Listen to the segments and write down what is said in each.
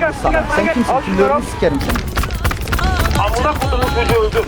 çocuk sana. Sen kimsin? Küllerini sikerim seni. Amına kodumun çocuğu öldüm.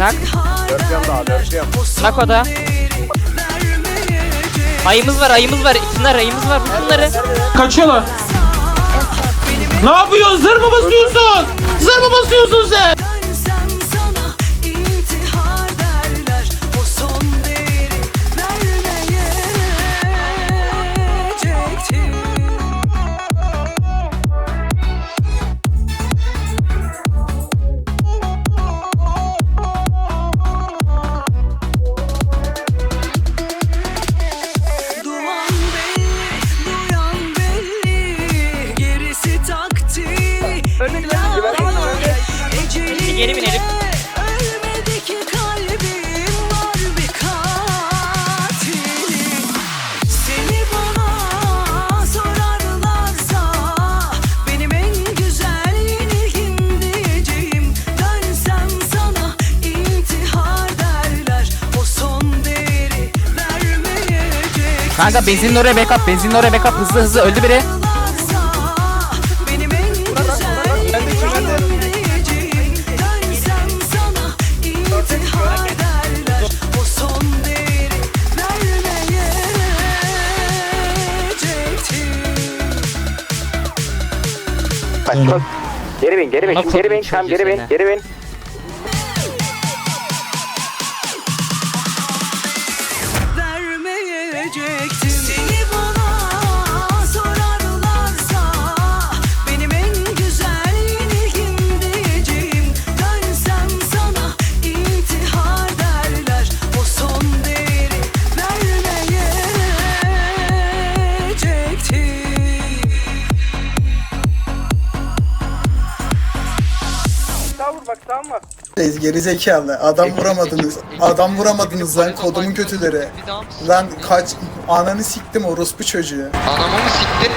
Ben sana intihar derler O son Nak vermeyecek Ayımız var ayımız var. İçinler ayımız var. Vur bunları. Kaçıyorlar. Ne yapıyorsun? Zır mı basıyorsun? Zır mı basıyorsun sen? Kanka benzinin oraya backup. Benzinin oraya backup. Hızlı hızlı öldü biri. Geri bin, geri bin, şimdi geri bin, tamam geri bin, geri bin. Siz geri zekalı. Adam vuramadınız. Adam vuramadınız lan kodumun kötüleri. Lan kaç ananı siktim orospu çocuğu. Anamı mı siktin?